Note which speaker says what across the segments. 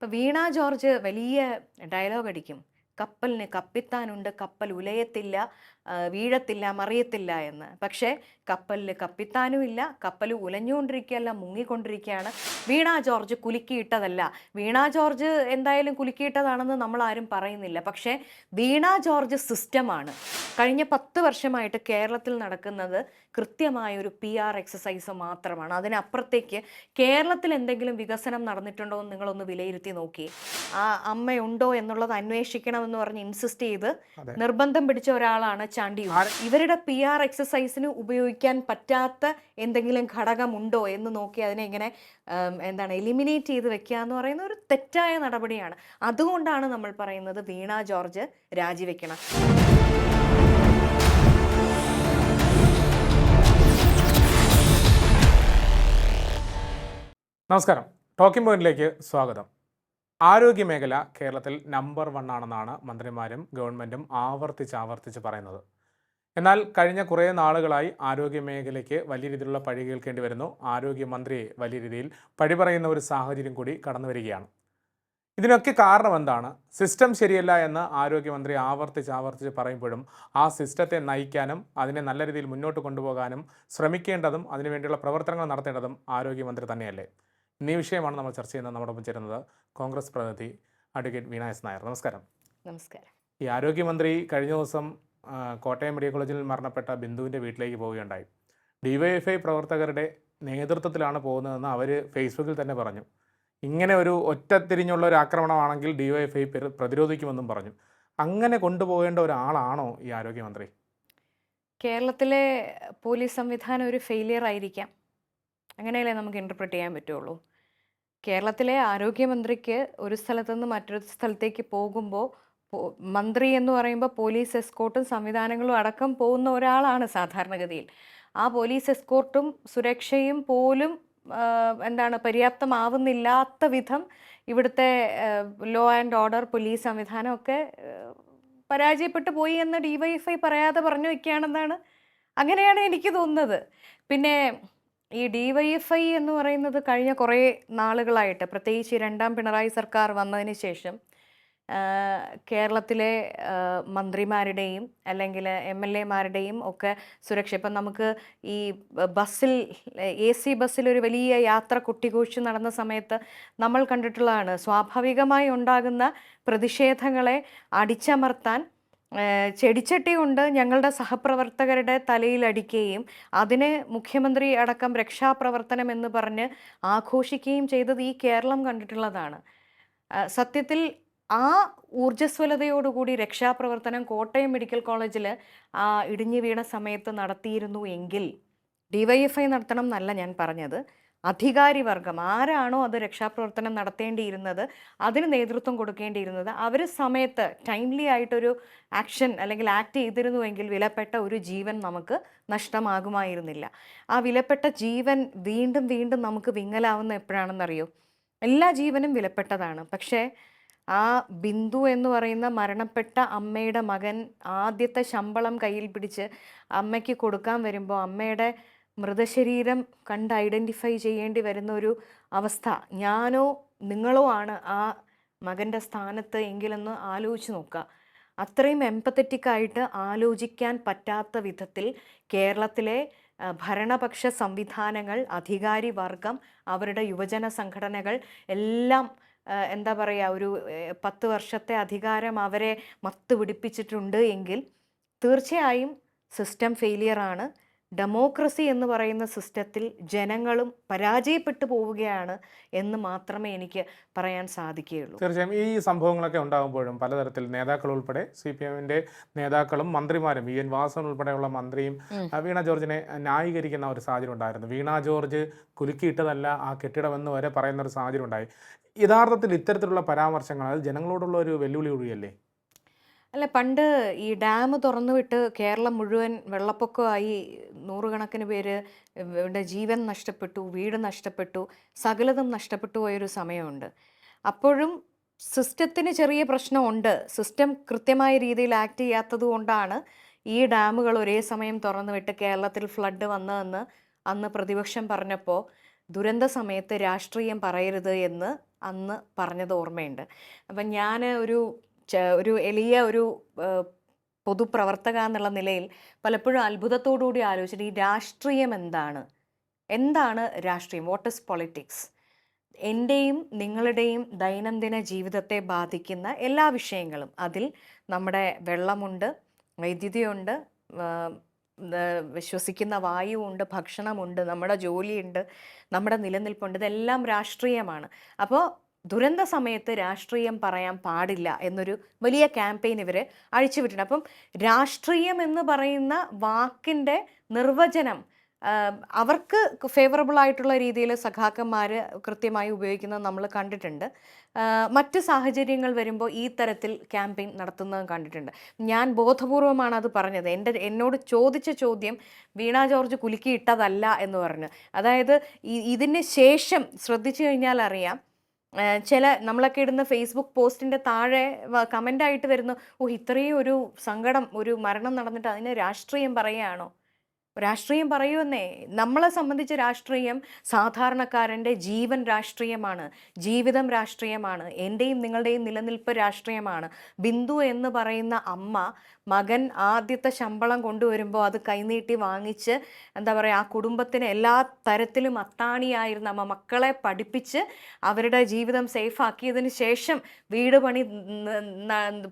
Speaker 1: ഇപ്പം വീണ ജോർജ് വലിയ ഡയലോഗ് അടിക്കും. കപ്പലിന് കപ്പിത്താനുണ്ട് കപ്പൽ ഉലയത്തില്ല വീഴത്തില്ല മറിയത്തില്ല എന്ന്. പക്ഷേ കപ്പലിൽ കപ്പിത്താനും ഇല്ല കപ്പൽ ഉലഞ്ഞുകൊണ്ടിരിക്കുകയല്ല മുങ്ങിക്കൊണ്ടിരിക്കുകയാണ്. വീണ ജോർജ് കുലുക്കിയിട്ടതല്ല. വീണ ജോർജ് എന്തായാലും കുലുക്കിയിട്ടതാണെന്ന് നമ്മൾ ആരും പറയുന്നില്ല. പക്ഷേ വീണ ജോർജ് സിസ്റ്റമാണ്. കഴിഞ്ഞ പത്ത് വർഷമായിട്ട് കേരളത്തിൽ നടക്കുന്നത് കൃത്യമായ ഒരു പി ആർ എക്സസൈസ് മാത്രമാണ്. അതിനപ്പുറത്തേക്ക് കേരളത്തിൽ എന്തെങ്കിലും വികസനം നടന്നിട്ടുണ്ടോ എന്ന് നിങ്ങളൊന്ന് വിലയിരുത്തി നോക്കി. ആ അമ്മയുണ്ടോ എന്നുള്ളത് അന്വേഷിക്കണമെന്ന് പറഞ്ഞ് ഇൻസിസ്റ്റ് ചെയ്ത് നിർബന്ധം പിടിച്ച ഒരാളാണ് ചാണ്ടി ഇവരുടെ പി ആർ എക്സസൈസിന് ഉപയോഗിക്കാൻ പറ്റാത്ത എന്തെങ്കിലും ഘടകമുണ്ടോ എന്ന് നോക്കി അതിനെ ഇങ്ങനെ എന്താണ് എലിമിനേറ്റ് ചെയ്ത് വെക്കുക എന്ന് പറയുന്ന ഒരു തെറ്റായ നടപടിയാണ്. അതുകൊണ്ടാണ് നമ്മൾ പറയുന്നത് വീണ ജോർജ് രാജിവെക്കണം.
Speaker 2: നമസ്കാരം. ടോക്കിംഗ് പോയിന്റിലേക്ക് സ്വാഗതം. ആരോഗ്യ മേഖല കേരളത്തിൽ നമ്പർ വൺ ആണെന്നാണ് മന്ത്രിമാരും ഗവൺമെന്റും ആവർത്തിച്ച് ആവർത്തിച്ച് പറയുന്നത്. എന്നാൽ കഴിഞ്ഞ കുറേ നാളുകളായി ആരോഗ്യ മേഖലയ്ക്ക് വലിയ രീതിയിലുള്ള പഴി കേൾക്കേണ്ടി വരുന്നു. ആരോഗ്യമന്ത്രിയെ വലിയ രീതിയിൽ പഴി പറയുന്ന ഒരു സാഹചര്യം കൂടി കടന്നു വരികയാണ്. ഇതിനൊക്കെ കാരണം എന്താണ്? സിസ്റ്റം ശരിയല്ല എന്ന് ആരോഗ്യമന്ത്രി ആവർത്തിച്ച് ആവർത്തിച്ച് പറയുമ്പോഴും ആ സിസ്റ്റത്തെ നയിക്കാനും അതിനെ നല്ല രീതിയിൽ മുന്നോട്ട് കൊണ്ടുപോകാനും ശ്രമിക്കേണ്ടതും അതിനുവേണ്ടിയുള്ള പ്രവർത്തനങ്ങൾ നടത്തേണ്ടതും ആരോഗ്യമന്ത്രി തന്നെയല്ലേ? ഇന്നീ വിഷയമാണ് നമ്മൾ ചർച്ച ചെയ്യുന്നത്. നമ്മുടെ ഒപ്പം ചേരുന്നത് കോൺഗ്രസ് പ്രതിനിധി അഡ്വക്കേറ്റ് വീണ എസ് നായർ. നമസ്കാരം.
Speaker 1: നമസ്കാരം.
Speaker 2: ഈ ആരോഗ്യമന്ത്രി കഴിഞ്ഞ ദിവസം കോട്ടയം മെഡിക്കൽ കോളേജിൽ മരണപ്പെട്ട ബിന്ദുവിന്റെ വീട്ടിലേക്ക് പോവുകയുണ്ടായി. ഡിവൈഎഫ്ഐ പ്രവർത്തകരുടെ നേതൃത്വത്തിലാണ് പോകുന്നതെന്ന് അവർ ഫേസ്ബുക്കിൽ തന്നെ പറഞ്ഞു. ഇങ്ങനെ ഒരു ഒറ്റത്തിരിഞ്ഞുള്ള ഒരു ആക്രമണമാണെങ്കിൽ ഡിവൈഎഫ്ഐ പ്രതിരോധിക്കുമെന്നും പറഞ്ഞു. അങ്ങനെ കൊണ്ടുപോകേണ്ട ഒരാളാണോ ഈ ആരോഗ്യമന്ത്രി?
Speaker 1: കേരളത്തിലെ പോലീസ് സംവിധാനം ഒരു ഫെയിലിയർ ആയിരിക്കാം അങ്ങനെയല്ലേ നമുക്ക് ഇന്റർപ്രറ്റ് ചെയ്യാൻ പറ്റുള്ളൂ? കേരളത്തിലെ ആരോഗ്യമന്ത്രിക്ക് ഒരു സ്ഥലത്തു നിന്ന് മറ്റൊരു സ്ഥലത്തേക്ക് പോകുമ്പോൾ മന്ത്രി എന്ന് പറയുമ്പോൾ പോലീസ് എസ്കോർട്ടും സംവിധാനങ്ങളും അടക്കം പോകുന്ന ഒരാളാണ് സാധാരണഗതിയിൽ. ആ പോലീസ് എസ്കോർട്ടും സുരക്ഷയും പോലും എന്താണ് പര്യാപ്തമാവുന്നില്ലാത്ത വിധം ഇവിടുത്തെ ലോ ആൻഡ് ഓർഡർ പോലീസ് സംവിധാനമൊക്കെ പരാജയപ്പെട്ടു പോയി എന്ന് ഡി വൈ എഫ് ഐ പറയാതെ പറഞ്ഞു വയ്ക്കുകയാണെന്നാണ് അങ്ങനെയാണ് എനിക്ക് തോന്നുന്നത്. പിന്നെ ഈ ഡിവൈഎഫ്ഐ എന്ന് പറയുന്നത് കഴിഞ്ഞ കുറേ നാളുകളായിട്ട് പ്രത്യേകിച്ച് രണ്ടാം പിണറായി സർക്കാർ വന്നതിന് ശേഷം കേരളത്തിലെ മന്ത്രിമാരുടെയും അല്ലെങ്കിൽ എം എൽ എമാരുടെയും ഒക്കെ സുരക്ഷ. ഇപ്പം നമുക്ക് ഈ ബസ്സിൽ എ സി ബസ്സിൽ ഒരു വലിയ യാത്ര കുട്ടിഘോഷി നടന്ന സമയത്ത് നമ്മൾ കണ്ടിട്ടുള്ളതാണ്. സ്വാഭാവികമായി ഉണ്ടാകുന്ന പ്രതിഷേധങ്ങളെ അടിച്ചമർത്താൻ ചെടിച്ചട്ടി കൊണ്ട് ഞങ്ങളുടെ സഹപ്രവർത്തകരുടെ തലയിലടിക്കുകയും അതിനെ മുഖ്യമന്ത്രി അടക്കം രക്ഷാപ്രവർത്തനം എന്ന് പറഞ്ഞ് ആഘോഷിക്കുകയും ചെയ്തത് ഈ കേരളം കണ്ടിട്ടുള്ളതാണ്. സത്യത്തിൽ ആ ഊർജസ്വലതയോടുകൂടി രക്ഷാപ്രവർത്തനം കോട്ടയം മെഡിക്കൽ കോളേജിൽ ആ ഇടിഞ്ഞു വീണ സമയത്ത് നടത്തിയിരുന്നു എങ്കിൽ ഡിവൈഎഫ്ഐ നടത്തണം എന്നല്ല ഞാൻ പറഞ്ഞത്. അധികാരി വർഗം ആരാണോ അത് രക്ഷാപ്രവർത്തനം നടത്തേണ്ടിയിരുന്നത് അതിന് നേതൃത്വം കൊടുക്കേണ്ടിയിരുന്നത് അവർ സമയത്ത് ടൈംലി ആയിട്ടൊരു ആക്ഷൻ അല്ലെങ്കിൽ ആക്ട് ചെയ്തിരുന്നുവെങ്കിൽ വിലപ്പെട്ട ഒരു ജീവൻ നമുക്ക് നഷ്ടമാകുമായിരുന്നില്ല. ആ വിലപ്പെട്ട ജീവൻ വീണ്ടും വീണ്ടും നമുക്ക് വിങ്ങലാവുന്ന എപ്പോഴാണെന്നറിയോ? എല്ലാ ജീവനും വിലപ്പെട്ടതാണ്. പക്ഷേ ആ ബിന്ദു എന്ന് പറയുന്ന മരണപ്പെട്ട അമ്മയുടെ മകൻ ആദ്യത്തെ ശമ്പളം കയ്യിൽ പിടിച്ച് അമ്മയ്ക്ക് കൊടുക്കാൻ വരുമ്പോൾ അമ്മയുടെ മൃതശരീരം കണ്ട് ഐഡന്റിഫൈ ചെയ്യേണ്ടി വരുന്ന ഒരു അവസ്ഥ. ഞാനോ നിങ്ങളോ ആണ് ആ മകന്റെ സ്ഥാനത്ത് എങ്കിലെന്ന് ആലോചിച്ച് നോക്കുക. അത്രയും എമ്പത്തറ്റിക്കായിട്ട് ആലോചിക്കാൻ പറ്റാത്ത വിധത്തിൽ കേരളത്തിലെ ഭരണപക്ഷ സംവിധാനങ്ങൾ അധികാരി വർഗം അവരുടെ യുവജന സംഘടനകൾ എല്ലാം എന്താ പറയുക ഒരു പത്ത് വർഷത്തെ അധികാരം അവരെ മത്ത് പിടിപ്പിച്ചിട്ടുണ്ട് എങ്കിൽ തീർച്ചയായും സിസ്റ്റം ഫെയിലിയറാണ് ഡെമോക്രസി എന്ന് പറയുന്ന സിസ്റ്റത്തിൽ ജനങ്ങളും പരാജയപ്പെട്ടു പോവുകയാണ് എന്ന് മാത്രമേ എനിക്ക് പറയാൻ സാധിക്കുകയുള്ളൂ.
Speaker 2: തീർച്ചയായും ഈ സംഭവങ്ങളൊക്കെ ഉണ്ടാകുമ്പോഴും പലതരത്തിൽ നേതാക്കൾ ഉൾപ്പെടെ സി പി എമ്മിന്റെ നേതാക്കളും മന്ത്രിമാരും വി എൻ വാസൻ ഉൾപ്പെടെയുള്ള മന്ത്രിയും വീണ ജോർജിനെ ന്യായീകരിക്കുന്ന ഒരു സാഹചര്യം ഉണ്ടായിരുന്നു. വീണ ജോർജ് കുലുക്കിയിട്ടതല്ല ആ കെട്ടിടമെന്ന് വരെ പറയുന്ന ഒരു സാഹചര്യം ഉണ്ടായി. യഥാർത്ഥത്തിൽ ഇത്തരത്തിലുള്ള പരാമർശങ്ങൾ അത് ജനങ്ങളോടുള്ള ഒരു വെല്ലുവിളി കൂടിയല്ലേ?
Speaker 1: അല്ല പണ്ട് ഈ ഡാം തുറന്നു വിട്ട് കേരളം മുഴുവൻ വെള്ളപ്പൊക്കമായി നൂറുകണക്കിന് പേര് ഇവിടെ ജീവൻ നഷ്ടപ്പെട്ടു വീട് നഷ്ടപ്പെട്ടു സകലതും നഷ്ടപ്പെട്ടു പോയൊരു സമയമുണ്ട്. അപ്പോഴും സിസ്റ്റത്തിന് ചെറിയ പ്രശ്നമുണ്ട്. സിസ്റ്റം കൃത്യമായ രീതിയിൽ ആക്ട് ചെയ്യാത്തത് കൊണ്ടാണ് ഈ ഡാമുകൾ ഒരേ സമയം തുറന്നു വിട്ട് കേരളത്തിൽ ഫ്ലഡ് വന്നതെന്ന് അന്ന് പ്രതിപക്ഷം പറഞ്ഞപ്പോൾ ദുരന്ത സമയത്ത് രാഷ്ട്രീയം പറയരുത് എന്ന് അന്ന് പറഞ്ഞത് ഓർമ്മയുണ്ട്. അപ്പം ഞാൻ ഒരു ഒരു എളിയ ഒരു പൊതുപ്രവർത്തക എന്നുള്ള നിലയിൽ പലപ്പോഴും അത്ഭുതത്തോടുകൂടി ആലോചിച്ചിട്ട് ഈ രാഷ്ട്രീയം എന്താണ്? എന്താണ് രാഷ്ട്രീയം? വാട്ട് ഇസ് പൊളിറ്റിക്സ് എന്റെയും നിങ്ങളുടെയും ദൈനംദിന ജീവിതത്തെ ബാധിക്കുന്ന എല്ലാ വിഷയങ്ങളും. അതിൽ നമ്മുടെ വെള്ളമുണ്ട് വൈദ്യുതിയുണ്ട് വിശ്വസിക്കുന്ന വായുവുണ്ട് ഭക്ഷണമുണ്ട് നമ്മുടെ ജോലിയുണ്ട് നമ്മുടെ നിലനിൽപ്പുണ്ട് ഇതെല്ലാം രാഷ്ട്രീയമാണ്. അപ്പോൾ ദുരന്ത സമയത്ത് രാഷ്ട്രീയം പറയാൻ പാടില്ല എന്നൊരു വലിയ ക്യാമ്പയിൻ ഇവർ അഴിച്ചുവിട്ടിട്ടുണ്ട്. അപ്പം രാഷ്ട്രീയം എന്ന് പറയുന്ന വാക്കിന്റെ നിർവചനം അവർക്ക് ഫേവറബിൾ ആയിട്ടുള്ള രീതിയിൽ സഖാക്കന്മാർ കൃത്യമായി ഉപയോഗിക്കുന്നത് നമ്മൾ കണ്ടിട്ടുണ്ട്. മറ്റ് സാഹചര്യങ്ങൾ വരുമ്പോൾ ഈ തരത്തിൽ ക്യാമ്പയിൻ നടത്തുന്നതും കണ്ടിട്ടുണ്ട്. ഞാൻ ബോധപൂർവമാണ് അത് പറഞ്ഞത്. എന്റെ എന്നോട് ചോദിച്ച ചോദ്യം വീണ ജോർജ് കുലുക്കിയിട്ടതല്ല എന്ന് പറഞ്ഞു. അതായത് ഇതിന് ശേഷം ശ്രദ്ധിച്ചു കഴിഞ്ഞാൽ അറിയാം ചില നമ്മളൊക്കെ ഇടുന്ന ഫേസ്ബുക്ക് പോസ്റ്റിന്റെ താഴെ കമന്റായിട്ട് വരുന്നു ഓ ഇത്രയും ഒരു സങ്കടം ഒരു മരണം നടന്നിട്ട് അതിന് രാഷ്ട്രീയം പറയുകയാണോ? രാഷ്ട്രീയം പറയുമെന്നേ. നമ്മളെ സംബന്ധിച്ച് രാഷ്ട്രീയം സാധാരണക്കാരന്റെ ജീവൻ രാഷ്ട്രീയമാണ് ജീവിതം രാഷ്ട്രീയമാണ് എന്റെയും നിങ്ങളുടെയും നിലനിൽപ്പ് രാഷ്ട്രീയമാണ്. ബിന്ദു എന്ന് പറയുന്ന അമ്മ മകൻ ആദ്യത്തെ ശമ്പളം കൊണ്ടുവരുമ്പോൾ അത് കൈനീട്ടി വാങ്ങിച്ച് എന്താ പറയുക ആ കുടുംബത്തിന് എല്ലാ തരത്തിലും അത്താണിയായിരുന്ന അമ്മ മക്കളെ പഠിപ്പിച്ച് അവരുടെ ജീവിതം സേഫാക്കിയതിന് ശേഷം വീട് പണി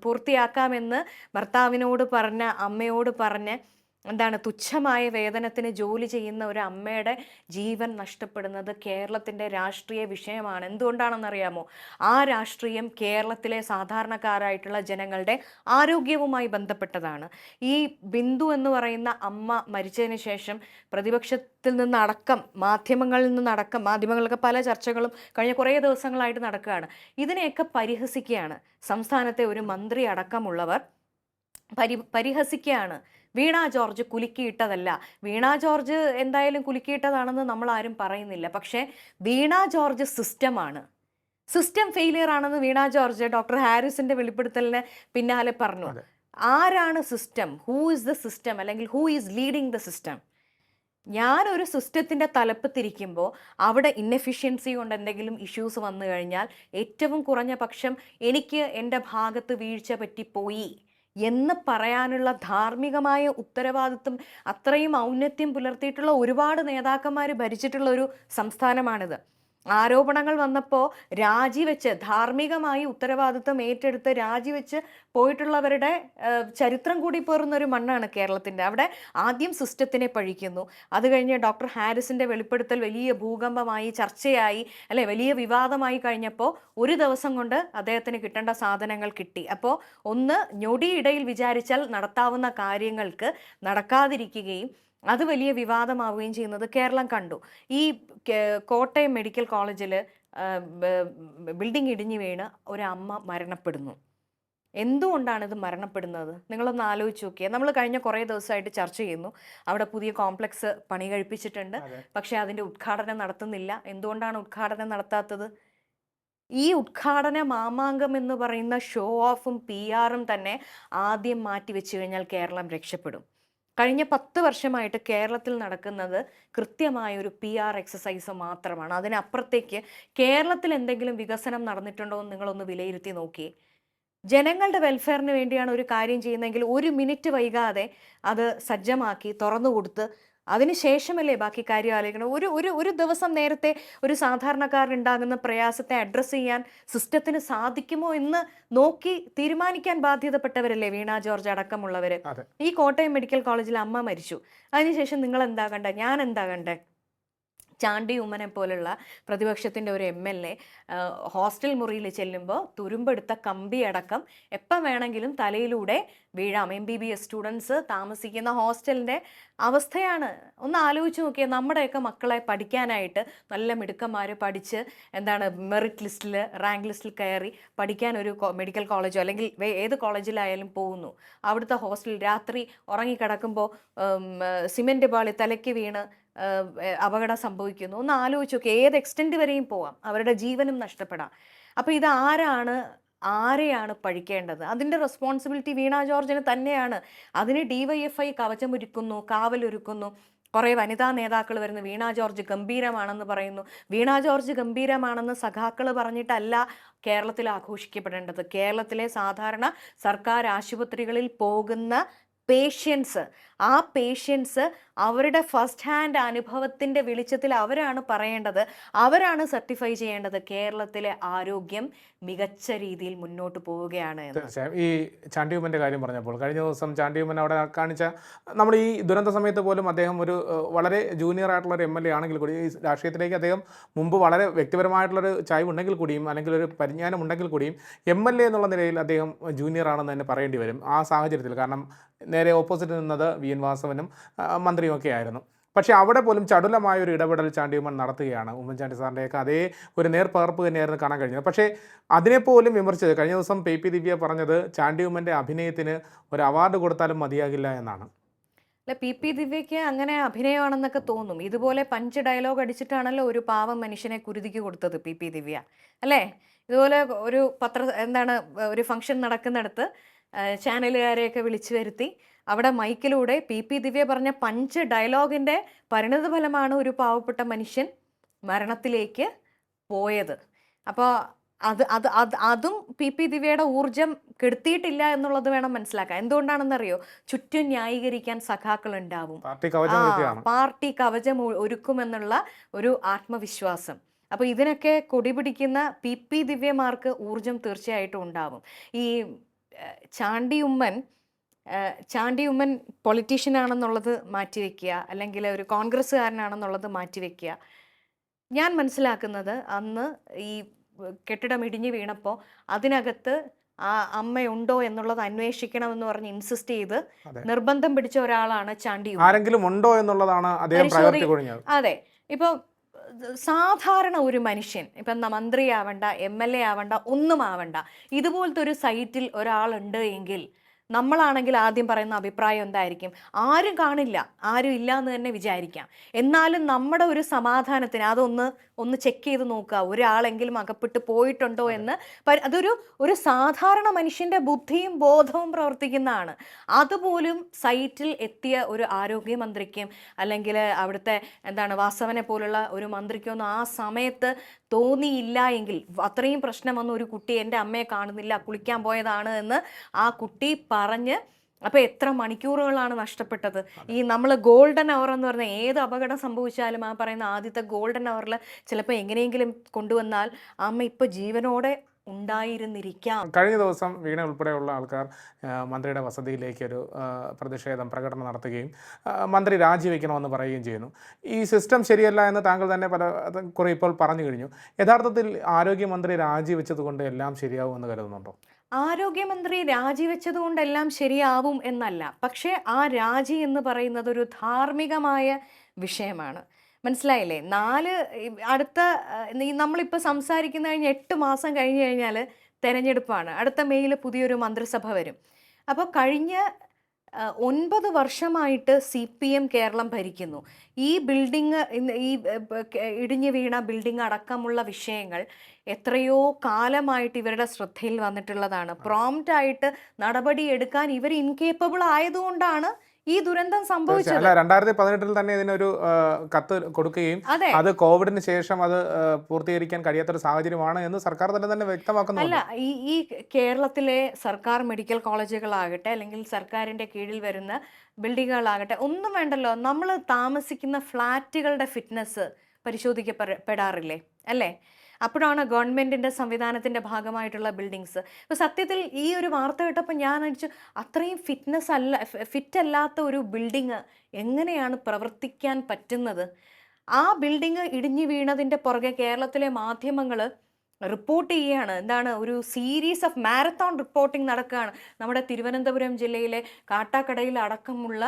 Speaker 1: പൂർത്തിയാക്കാമെന്ന് ഭർത്താവിനോട് പറഞ്ഞ അമ്മയോട് പറഞ്ഞ് എന്താണ് തുച്ഛമായ വേതനത്തിന് ജോലി ചെയ്യുന്ന ഒരു അമ്മയുടെ ജീവൻ നഷ്ടപ്പെടുന്നത് കേരളത്തിന്റെ രാഷ്ട്രീയ വിഷയമാണ്. എന്തുകൊണ്ടാണെന്നറിയാമോ? ആ രാഷ്ട്രീയം കേരളത്തിലെ സാധാരണക്കാരായിട്ടുള്ള ജനങ്ങളുടെ ആരോഗ്യവുമായി ബന്ധപ്പെട്ടതാണ്. ഈ ബിന്ദു എന്ന് പറയുന്ന അമ്മ മരിച്ചതിന് ശേഷം പ്രതിപക്ഷത്തിൽ നിന്നടക്കം മാധ്യമങ്ങളിൽ നിന്നടക്കം മാധ്യമങ്ങളൊക്കെ പല ചർച്ചകളും കഴിഞ്ഞ കുറേ ദിവസങ്ങളായിട്ട് നടക്കുകയാണ്. ഇതിനെയൊക്കെ പരിഹസിക്കുകയാണ്. സംസ്ഥാനത്തെ ഒരു മന്ത്രി അടക്കമുള്ളവർ പരി പരിഹസിക്കുകയാണ്. വീണ ജോർജ് കുലുക്കിയിട്ടതല്ല. വീണ ജോർജ് എന്തായാലും കുലുക്കിയിട്ടതാണെന്ന് നമ്മൾ ആരും പറയുന്നില്ല. പക്ഷേ വീണ ജോർജ് സിസ്റ്റമാണ്. സിസ്റ്റം ഫെയിലിയർ ആണെന്ന് വീണ ജോർജ് ഡോക്ടർ ഹാരിസിന്റെ വെളിപ്പെടുത്തലിന് പിന്നാലെ പറഞ്ഞു. ആരാണ് system? Who is the system? അല്ലെങ്കിൽ who is leading the system? ഞാനൊരു സിസ്റ്റത്തിന്റെ തലപ്പത്തിരിക്കുമ്പോൾ അവിടെ ഇന്നെഫിഷ്യൻസി കൊണ്ട് എന്തെങ്കിലും ഇഷ്യൂസ് വന്നു കഴിഞ്ഞാൽ ഏറ്റവും കുറഞ്ഞ പക്ഷം എനിക്ക് എന്റെ ഭാഗത്ത് വീഴ്ച പറ്റിപ്പോയി. എന്ന് പറയാനുള്ള ധാർമ്മികമായ ഉത്തരവാദിത്വം അത്രയും ഔന്നത്യം പുലർത്തിയിട്ടുള്ള ഒരുപാട് നേതാക്കന്മാർ ഭരിച്ചിട്ടുള്ള ഒരു സംസ്ഥാനമാണിത്. ആരോപണങ്ങൾ വന്നപ്പോൾ രാജിവെച്ച് ധാർമ്മികമായി ഉത്തരവാദിത്വം ഏറ്റെടുത്ത് രാജിവെച്ച് പോയിട്ടുള്ളവരുടെ ചരിത്രം കൂടി പേറുന്ന ഒരു മണ്ണാണ് കേരളത്തിന്റെ അവിടെ ആദ്യം സിസ്റ്റത്തിനെ പഴിക്കുന്നു. അത് കഴിഞ്ഞ് ഡോക്ടർ ഹാരിസിന്റെ വെളിപ്പെടുത്തൽ വലിയ ഭൂകമ്പമായി ചർച്ചയായി അല്ലെ വലിയ വിവാദമായി കഴിഞ്ഞപ്പോൾ ഒരു ദിവസം കൊണ്ട് അദ്ദേഹത്തിന് കിട്ടേണ്ട സാധനങ്ങൾ കിട്ടി. അപ്പോൾ ഒന്ന് ഞൊടിയിടയിൽ വിചാരിച്ചാൽ നടത്താവുന്ന കാര്യങ്ങൾക്ക് നടക്കാതിരിക്കുകയും അത് വലിയ വിവാദമാവുകയും ചെയ്യുന്നത് കേരളം കണ്ടു. ഈ കോട്ടയം മെഡിക്കൽ കോളേജിൽ ബിൽഡിംഗ് ഇടിഞ്ഞു വീണ് ഒരു അമ്മ മരണപ്പെടുന്നു. എന്തുകൊണ്ടാണ് ഇത് മരണപ്പെടുന്നത്? നിങ്ങളൊന്ന് ആലോചിച്ച് നോക്കിയാൽ നമ്മൾ കഴിഞ്ഞ കുറേ ദിവസമായിട്ട് ചർച്ച ചെയ്യുന്നു. അവിടെ പുതിയ കോംപ്ലക്സ് പണി കഴിപ്പിച്ചിട്ടുണ്ട്. പക്ഷേ അതിന്റെ ഉദ്ഘാടനം നടത്തുന്നില്ല. എന്തുകൊണ്ടാണ് ഉദ്ഘാടനം നടത്താത്തത്? ഈ ഉദ്ഘാടന മാമാങ്കം എന്ന് പറയുന്ന ഷോ ഓഫും പി ആറും തന്നെ ആദ്യം മാറ്റി വെച്ച് കഴിഞ്ഞാൽ കേരളം രക്ഷപ്പെടും. കഴിഞ്ഞ പത്ത് വർഷമായിട്ട് കേരളത്തിൽ നടക്കുന്നത് കൃത്യമായ ഒരു പി ആർ എക്സസൈസ് മാത്രമാണ്. അതിനപ്പുറത്തേക്ക് കേരളത്തിൽ എന്തെങ്കിലും വികസനം നടന്നിട്ടുണ്ടോ എന്ന് നിങ്ങളൊന്ന് വിലയിരുത്തി നോക്കിയേ. ജനങ്ങളുടെ വെൽഫെയറിന് വേണ്ടിയാണ് ഒരു കാര്യം ചെയ്യുന്നതെങ്കിൽ ഒരു മിനിറ്റ് വൈകാതെ അത് സജ്ജമാക്കി തുറന്നു കൊടുത്ത് അതിനുശേഷമല്ലേ ബാക്കി കാര്യം ആലോചിക്കണം ഒരു ഒരു ഒരു ദിവസം നേരത്തെ ഒരു സാധാരണക്കാരനുണ്ടാകുന്ന പ്രയാസത്തെ അഡ്രസ്സ് ചെയ്യാൻ സിസ്റ്റത്തിന് സാധിക്കുമോ എന്ന് നോക്കി തീരുമാനിക്കാൻ ബാധ്യതപ്പെട്ടവരല്ലേ വീണ ജോർജ് അടക്കമുള്ളവർ ഈ കോട്ടയം മെഡിക്കൽ കോളേജിൽ അമ്മ മരിച്ചു. അതിനുശേഷം നിങ്ങൾ എന്താ കണ്ടേ? ഞാൻ എന്താ കണ്ടേ? ചാണ്ടി ഉമ്മനെ പോലുള്ള പ്രതിപക്ഷത്തിന്റെ ഒരു എം എൽ എ ഹോസ്റ്റൽ മുറിയിൽ ചെല്ലുമ്പോൾ തുരുമ്പെടുത്ത കമ്പി അടക്കം എപ്പം വേണമെങ്കിലും തലയിലൂടെ വീഴാം. M B B S students താമസിക്കുന്ന ഹോസ്റ്റലിന്റെ അവസ്ഥയാണ്. ഒന്ന് ആലോചിച്ച് നോക്കിയാൽ നമ്മുടെയൊക്കെ മക്കളെ പഠിക്കാനായിട്ട് നല്ല മിടുക്കന്മാർ പഠിച്ച് എന്താണ് മെറിറ്റ് ലിസ്റ്റിൽ റാങ്ക് ലിസ്റ്റിൽ കയറി പഠിക്കാൻ ഒരു മെഡിക്കൽ കോളേജോ അല്ലെങ്കിൽ ഏത് കോളേജിലായാലും പോകുന്നു. അവിടുത്തെ ഹോസ്റ്റലിൽ രാത്രി ഉറങ്ങിക്കിടക്കുമ്പോൾ സിമെന്റ് പാളി തലയ്ക്ക് വീണ് അപകടം സംഭവിക്കുന്നു. ഒന്ന് ആലോചിച്ച് നോക്കി ഏത് എക്സ്റ്റെൻഡ് വരെയും പോവാം. അവരുടെ ജീവനും നഷ്ടപ്പെടാം. അപ്പോൾ ഇത് ആരാണ് ആരെയാണ് പഴിക്കേണ്ടത്? അതിന്റെ റെസ്പോൺസിബിലിറ്റി വീണ ജോർജിന് തന്നെയാണ്. അതിന് ഡിവൈഎഫ്ഐ കവചമൊരുക്കുന്നു കാവലൊരുക്കുന്നു. കുറേ വനിതാ നേതാക്കൾ വരുന്നു. വീണ ജോർജ് ഗംഭീരമാണെന്ന് പറയുന്നു. വീണ ജോർജ് ഗംഭീരമാണെന്ന് സഖാക്കൾ പറഞ്ഞിട്ടല്ല കേരളത്തിൽ ആഘോഷിക്കപ്പെടേണ്ടത്. കേരളത്തിലെ സാധാരണ സർക്കാർ ആശുപത്രികളിൽ പോകുന്ന പേഷ്യൻസ് ആ പേഷ്യൻസ് അവരുടെ ഫസ്റ്റ് ഹാൻഡ് അനുഭവത്തിന്റെ വെളിച്ചത്തിൽ അവരാണ് പറയേണ്ടത്. അവരാണ് സർട്ടിഫൈ ചെയ്യേണ്ടത്. കേരളത്തിലെ ആരോഗ്യം മികച്ച രീതിയിൽ മുന്നോട്ട് പോവുകയാണ്
Speaker 2: ഈ ചാണ്ടിയുമ്മന്റെ കാര്യം പറഞ്ഞപ്പോൾ കഴിഞ്ഞ ദിവസം ചാണ്ടിയുമ്മൻ അവിടെ കാണിച്ച നമ്മൾ ഈ ദുരന്ത സമയത്ത് പോലും അദ്ദേഹം ഒരു വളരെ ജൂനിയർ ആയിട്ടുള്ള ഒരു എം എൽ എ ആണെങ്കിൽ കൂടി ഈ രാഷ്ട്രീയത്തിലേക്ക് അദ്ദേഹം മുമ്പ് വളരെ വ്യക്തിപരമായിട്ടുള്ളൊരു ചായ്വ് ഉണ്ടെങ്കിൽ കൂടിയും അല്ലെങ്കിൽ ഒരു പരിജ്ഞാനം ഉണ്ടെങ്കിൽ കൂടിയും എം എൽ എ എന്നുള്ള നിലയിൽ അദ്ദേഹം ജൂനിയർ ആണെന്ന് തന്നെ പറയേണ്ടി വരും. ആ സാഹചര്യത്തിൽ കാരണം നേരെ ഓപ്പോസിറ്റ് നിന്നത് വി എൻ വാസവനും മന്ത്രിയുമൊക്കെ ആയിരുന്നു. പക്ഷേ അവിടെ പോലും ചടുലമായ ഒരു ഇടപെടൽ ചാണ്ടിയുമ്മൻ നടത്തുകയാണ്. ഉമ്മൻചാണ്ടി സാറിന്റെയൊക്കെ അതേ ഒരു നേർപ്പകർപ്പ് തന്നെയായിരുന്നു കാണാൻ കഴിഞ്ഞത്. പക്ഷേ അതിനെപ്പോലും വിമർശിച്ചത് കഴിഞ്ഞ ദിവസം പി. പി. ദിവ്യ പറഞ്ഞത് ചാണ്ടിയുമ്മന്റെ അഭിനയത്തിന് ഒരു അവാർഡ് കൊടുത്താലും മതിയാകില്ല എന്നാണ്.
Speaker 1: അല്ല പി. പി. ദിവ്യയ്ക്ക് അങ്ങനെ അഭിനയമാണെന്നൊക്കെ തോന്നും. ഇതുപോലെ പഞ്ച് ഡയലോഗ് അടിച്ചിട്ടാണല്ലോ ഒരു പാവം മനുഷ്യനെ കുരുതിക്ക് കൊടുത്തത് പി. പി. ദിവ്യ. അല്ലേ? ഇതുപോലെ ഒരു പത്ര എന്താണ് ഒരു ഫംഗ്ഷൻ നടക്കുന്നിടത്ത് ചാനലുകാരെയൊക്കെ വിളിച്ചു വരുത്തി. അവിടെ മൈക്കിലൂടെ പി പി ദിവ്യ പറഞ്ഞ പഞ്ച് ഡയലോഗിന്റെ പരിണിതഫലമാണ് ഒരു പാവപ്പെട്ട മനുഷ്യൻ മരണത്തിലേക്ക് പോയത്. അപ്പോൾ അത് അത് അത് അതും പി പി ദിവ്യയുടെ ഊർജം കെടുത്തിയിട്ടില്ല എന്നുള്ളത് വേണം മനസ്സിലാക്കാൻ. എന്തുകൊണ്ടാണെന്നറിയോ? ചുറ്റും ന്യായീകരിക്കാൻ സഖാക്കൾ ഉണ്ടാവും
Speaker 2: പാർട്ടി കവചം
Speaker 1: ഒരുക്കുമെന്നുള്ള ഒരു ആത്മവിശ്വാസം. അപ്പോൾ ഇതിനൊക്കെ കൊടിപിടിക്കുന്ന പി പി ദിവ്യമാർക്ക് ഊർജം തീർച്ചയായിട്ടും ഉണ്ടാവും. ഈ ഏഹ്, ചാണ്ടി ഉമ്മൻ ചാണ്ടി ഉമ്മൻ പൊളിറ്റീഷ്യൻ ആണെന്നുള്ളത് മാറ്റിവെക്കുക അല്ലെങ്കിൽ ഒരു കോൺഗ്രസ്സുകാരനാണെന്നുള്ളത് മാറ്റിവെക്കുക. ഞാൻ മനസ്സിലാക്കുന്നത് അന്ന് ഈ കെട്ടിടം ഇടിഞ്ഞു വീണപ്പോൾ അതിനകത്ത് ആ അമ്മയുണ്ടോ എന്നുള്ളത് അന്വേഷിക്കണമെന്ന് പറഞ്ഞ് ഇൻസിസ്റ്റ് ചെയ്ത്. നിർബന്ധം പിടിച്ച ഒരാളാണ് ചാണ്ടി
Speaker 2: ആരെങ്കിലും ഉണ്ടോ എന്നുള്ളതാണ് അദ്ദേഹം
Speaker 1: അതെ. ഇപ്പോൾ സാധാരണ ഒരു മനുഷ്യൻ ഇപ്പം മന്ത്രിയാവണ്ട എം എൽ എ ആവണ്ട ഒന്നും ആവണ്ട. ഇതുപോലത്തെ ഒരു സൈറ്റിൽ ഒരാളുണ്ട് എങ്കിൽ നമ്മളാണെങ്കിൽ ആദ്യം പറയുന്ന അഭിപ്രായം എന്തായിരിക്കും? ആരും കാണില്ല. ആരും ഇല്ല എന്ന് തന്നെ വിചാരിക്കാം. എന്നാലും നമ്മുടെ ഒരു സമാധാനത്തിന് അതൊന്ന് ഒന്ന് ചെക്ക് ചെയ്ത് നോക്കുക. ഒരാളെങ്കിലും അകപ്പെട്ട് പോയിട്ടുണ്ടോ എന്ന്. അതൊരു ഒരു സാധാരണ മനുഷ്യന്റെ ബുദ്ധിയും ബോധവും പ്രവർത്തിക്കുന്നതാണ്. അതുപോലും സൈറ്റിൽ എത്തിയ ഒരു ആരോഗ്യമന്ത്രിക്കും അല്ലെങ്കിൽ അവിടുത്തെ എന്താണ് വാസവനെ പോലുള്ള ഒരു മന്ത്രിക്കൊന്നും ആ സമയത്ത് തോന്നിയില്ല എങ്കിൽ അത്രയും പ്രശ്നം വന്ന ഒരു കുട്ടി എന്റെ അമ്മയെ കാണുന്നില്ല കുളിക്കാൻ പോയതാണ് എന്ന് ആ കുട്ടി പറഞ്ഞ് അപ്പോൾ എത്ര മണിക്കൂറുകളാണ് നഷ്ടപ്പെട്ടത്? ഈ നമ്മൾ ഗോൾഡൻ അവർ എന്ന് പറഞ്ഞ ഏത് അപകടം സംഭവിച്ചാലും ആ പറയുന്ന ആദ്യത്തെ ഗോൾഡൻ അവറിൽ ചിലപ്പോൾ എങ്ങനെയെങ്കിലും കൊണ്ടുവന്നാൽ അമ്മ ഇപ്പോൾ ജീവനോടെ ഉണ്ടായിരുന്നിരിക്കാം.
Speaker 2: കഴിഞ്ഞ ദിവസം വീണ ഉൾപ്പെടെയുള്ള ആൾക്കാർ മന്ത്രിയുടെ വസതിയിലേക്ക് ഒരു പ്രതിഷേധം പ്രകടനം നടത്തുകയും മന്ത്രി രാജിവെക്കണമെന്ന് പറയുകയും ചെയ്യുന്നു. ഈ സിസ്റ്റം ശരിയല്ല എന്ന് താങ്കൾ തന്നെ പല കുറെ ഇപ്പോൾ പറഞ്ഞു കഴിഞ്ഞു. യഥാർത്ഥത്തിൽ ആരോഗ്യമന്ത്രി രാജിവെച്ചത് എല്ലാം ശരിയാവുമെന്ന് കരുതുന്നുണ്ടോ?
Speaker 1: ആരോഗ്യമന്ത്രി രാജിവെച്ചതുകൊണ്ടെല്ലാം ശരിയാവും എന്നല്ല. പക്ഷേ ആ രാജി എന്ന് പറയുന്നത് ഒരു ധാർമ്മികമായ വിഷയമാണ്. മനസ്സിലായില്ലേ? നാല് അടുത്ത നമ്മളിപ്പോൾ സംസാരിക്കുന്ന കഴിഞ്ഞ് എട്ട് മാസം കഴിഞ്ഞ് കഴിഞ്ഞാൽ തെരഞ്ഞെടുപ്പാണ്. അടുത്ത മെയ്യിൽ പുതിയൊരു മന്ത്രിസഭ വരും. അപ്പോൾ കഴിഞ്ഞ ഒൻപത് വർഷമായിട്ട് സി പി എം കേരളം ഭരിക്കുന്നു. ഈ ബിൽഡിങ് ഈ ഇടിഞ്ഞു വീണ ബിൽഡിംഗ് അടക്കമുള്ള വിഷയങ്ങൾ എത്രയോ കാലമായിട്ട് ഇവരുടെ ശ്രദ്ധയിൽ വന്നിട്ടുള്ളതാണ്. പ്രോംപ്റ്റ് ആയിട്ട് നടപടി എടുക്കാൻ ഇവർ ഇൻകേപ്പബിൾ ആയതുകൊണ്ടാണ് ഈ ദുരന്തം സംഭവിച്ചത്
Speaker 2: അല്ല രണ്ടായിരത്തി പതിനെട്ടിൽ തന്നെ ഇതിനൊരു കത്ത് കൊടുക്കുകയും
Speaker 1: അത്.
Speaker 2: കോവിഡിന് ശേഷം അത് പൂർത്തീകരിക്കാൻ കഴിയാത്തൊരു സാഹചര്യമാണ് എന്ന് സർക്കാർ തന്നെ തന്നെ വ്യക്തമാക്കുന്നു
Speaker 1: അല്ല ഈ ഈ കേരളത്തിലെ സർക്കാർ മെഡിക്കൽ കോളേജുകളാകട്ടെ അല്ലെങ്കിൽ സർക്കാരിന്റെ കീഴിൽ വരുന്ന ബിൽഡിങ്ങുകളാകട്ടെ ഒന്നും വേണ്ടല്ലോ. നമ്മൾ താമസിക്കുന്ന ഫ്ലാറ്റുകളുടെ ഫിറ്റ്നസ് പരിശോധിക്കപ്പെടാറില്ലേ അല്ലേ? അപ്പോഴാണ് ഗവൺമെന്റിന്റെ സംവിധാനത്തിന്റെ ഭാഗമായിട്ടുള്ള ബിൽഡിങ്സ് അപ്പോൾ സത്യത്തിൽ ഈ ഒരു വാർത്ത കേട്ടപ്പോൾ ഞാൻ അടിച്ചു അത്രയും ഫിറ്റ്നസ് അല്ല ഫിറ്റ് അല്ലാത്ത ഒരു ബിൽഡിങ് എങ്ങനെയാണ് പ്രവർത്തിക്കാൻ പറ്റുന്നത്? ആ ബിൽഡിങ് ഇടിഞ്ഞു വീണതിന്റെ പുറകെ കേരളത്തിലെ മാധ്യമങ്ങൾ റിപ്പോർട്ട് ചെയ്യുകയാണ്. എന്താണ്? ഒരു സീരീസ് ഓഫ് മാരത്തോൺ റിപ്പോർട്ടിംഗ് നടക്കുകയാണ്. നമ്മുടെ തിരുവനന്തപുരം ജില്ലയിലെ കാട്ടാക്കടയിൽ അടക്കമുള്ള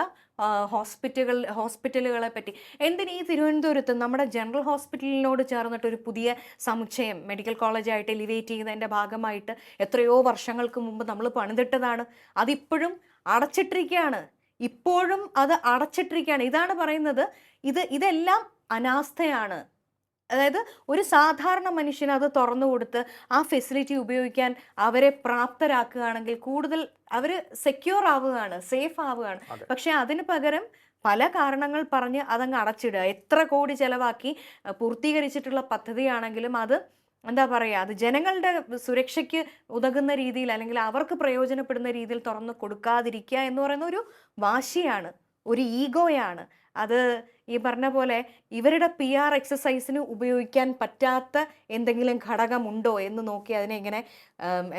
Speaker 1: ഹോസ്പിറ്റലുകൾ ഹോസ്പിറ്റലുകളെ പറ്റി. എന്തിന് ഈ തിരുവനന്തപുരത്ത് നമ്മുടെ ജനറൽ ഹോസ്പിറ്റലിനോട് ചേർന്നിട്ട് ഒരു പുതിയ സമുച്ചയം മെഡിക്കൽ കോളേജായിട്ട് എലിവേറ്റ് ചെയ്യുന്നതിന്റെ ഭാഗമായിട്ട് എത്രയോ വർഷങ്ങൾക്ക് മുമ്പ് നമ്മൾ പണിതിട്ടതാണ്. അതിപ്പോഴും അടച്ചിട്ടിരിക്കുകയാണ്. ഇപ്പോഴും അത് അടച്ചിട്ടിരിക്കുകയാണ്. ഇതാണ് പറയുന്നത് ഇത് ഇതെല്ലാം അനാസ്ഥയാണ്. അതായത് ഒരു സാധാരണ മനുഷ്യന് അത് തുറന്നു കൊടുത്ത് ആ ഫെസിലിറ്റി ഉപയോഗിക്കാൻ അവരെ പ്രാപ്തരാക്കുകയാണെങ്കിൽ കൂടുതൽ അവർ സെക്യൂർ ആവുകയാണ് സേഫ് ആവുകയാണ്. പക്ഷെ അതിന് പകരം പല കാരണങ്ങൾ പറഞ്ഞ് അതങ്ങ് അടച്ചിടുക. എത്ര കോടി ചെലവാക്കി പൂർത്തീകരിച്ചിട്ടുള്ള പദ്ധതിയാണെങ്കിലും അത് എന്താ പറയുക അത് ജനങ്ങളുടെ സുരക്ഷയ്ക്ക് ഉതകുന്ന രീതിയിൽ അല്ലെങ്കിൽ അവർക്ക് പ്രയോജനപ്പെടുന്ന രീതിയിൽ തുറന്ന് കൊടുക്കാതിരിക്കുക എന്ന് പറയുന്ന ഒരു വാശിയാണ് ഒരു ഈഗോയാണ്. അത് ഈ പറഞ്ഞ പോലെ ഇവരുടെ പി ആർ എക്സസൈസിന് ഉപയോഗിക്കാൻ പറ്റാത്ത എന്തെങ്കിലും ഘടകമുണ്ടോ എന്ന് നോക്കി അതിനെ ഇങ്ങനെ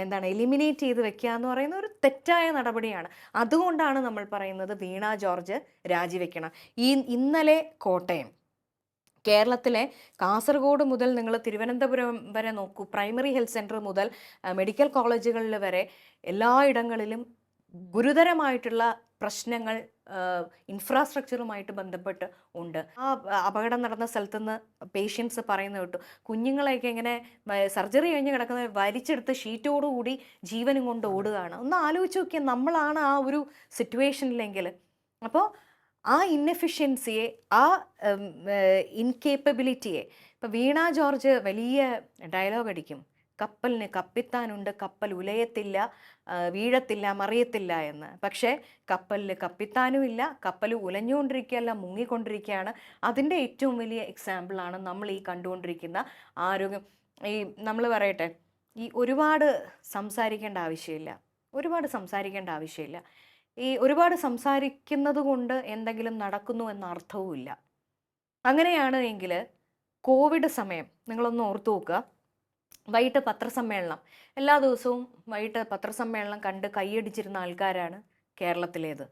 Speaker 1: എന്താണ് എലിമിനേറ്റ് ചെയ്ത് വെക്കുക എന്ന് പറയുന്ന ഒരു തെറ്റായ നടപടിയാണ്. അതുകൊണ്ടാണ് നമ്മൾ പറയുന്നത് വീണ ജോർജ് രാജിവെക്കണം. ഈ ഇന്നലെ കോട്ടയം കേരളത്തിലെ കാസർഗോഡ് മുതൽ നിങ്ങൾ തിരുവനന്തപുരം വരെ നോക്കൂ. പ്രൈമറി ഹെൽത്ത് സെന്റർ മുതൽ മെഡിക്കൽ കോളേജുകളിൽ വരെ എല്ലായിടങ്ങളിലും ഗുരുതരമായിട്ടുള്ള പ്രശ്നങ്ങൾ ഇൻഫ്രാസ്ട്രക്ചറുമായിട്ട് ബന്ധപ്പെട്ട് ഉണ്ട്. ആ അപകടം നടന്ന സ്ഥലത്ത് നിന്ന് പേഷ്യൻസ് പറയുന്ന കേട്ടു. കുഞ്ഞുങ്ങളെയൊക്കെ ഇങ്ങനെ സർജറി കഴിഞ്ഞ് കിടക്കുന്ന വലിച്ചെടുത്ത് ഷീറ്റോടുകൂടി ജീവനും കൊണ്ട് ഓടുകയാണ്. ഒന്ന് ആലോചിച്ച് നോക്കിയാൽ നമ്മളാണ് ആ ഒരു സിറ്റുവേഷനിലെങ്കിൽ അപ്പോൾ ആ ഇന്നെഫിഷ്യൻസിയെ ആ ഇൻകേപ്പബിലിറ്റിയെ ഇപ്പം വീണ ജോർജ് വലിയ ഡയലോഗ് അടിക്കും. കപ്പലിന് കപ്പിത്താനുണ്ട് കപ്പൽ ഉലയത്തില്ല വീഴത്തില്ല മറിയത്തില്ല എന്ന്. പക്ഷേ കപ്പലിൽ കപ്പിത്താനും ഇല്ല കപ്പൽ ഉലഞ്ഞുകൊണ്ടിരിക്കുകയല്ല മുങ്ങിക്കൊണ്ടിരിക്കുകയാണ്. അതിന്റെ ഏറ്റവും വലിയ എക്സാമ്പിളാണ് നമ്മൾ ഈ കണ്ടുകൊണ്ടിരിക്കുന്ന ആരോഗ്യം. ഈ നമ്മൾ പറയട്ടെ ഈ ഒരുപാട് സംസാരിക്കേണ്ട ആവശ്യമില്ല. ഒരുപാട് സംസാരിക്കേണ്ട ആവശ്യമില്ല. ഈ ഒരുപാട് സംസാരിക്കുന്നത് കൊണ്ട് എന്തെങ്കിലും നടക്കുന്നു എന്ന അർത്ഥവുമില്ല. അങ്ങനെയാണ് എങ്കിൽ കോവിഡ് സമയം നിങ്ങളൊന്ന് ഓർത്തു നോക്കുക. വൈകിട്ട് പത്രസമ്മേളനം. എല്ലാ ദിവസവും വൈകിട്ട് പത്രസമ്മേളനം കണ്ട് കൈയടിച്ചിരുന്ന ആൾക്കാരാണ് കേരളത്തിലേത്.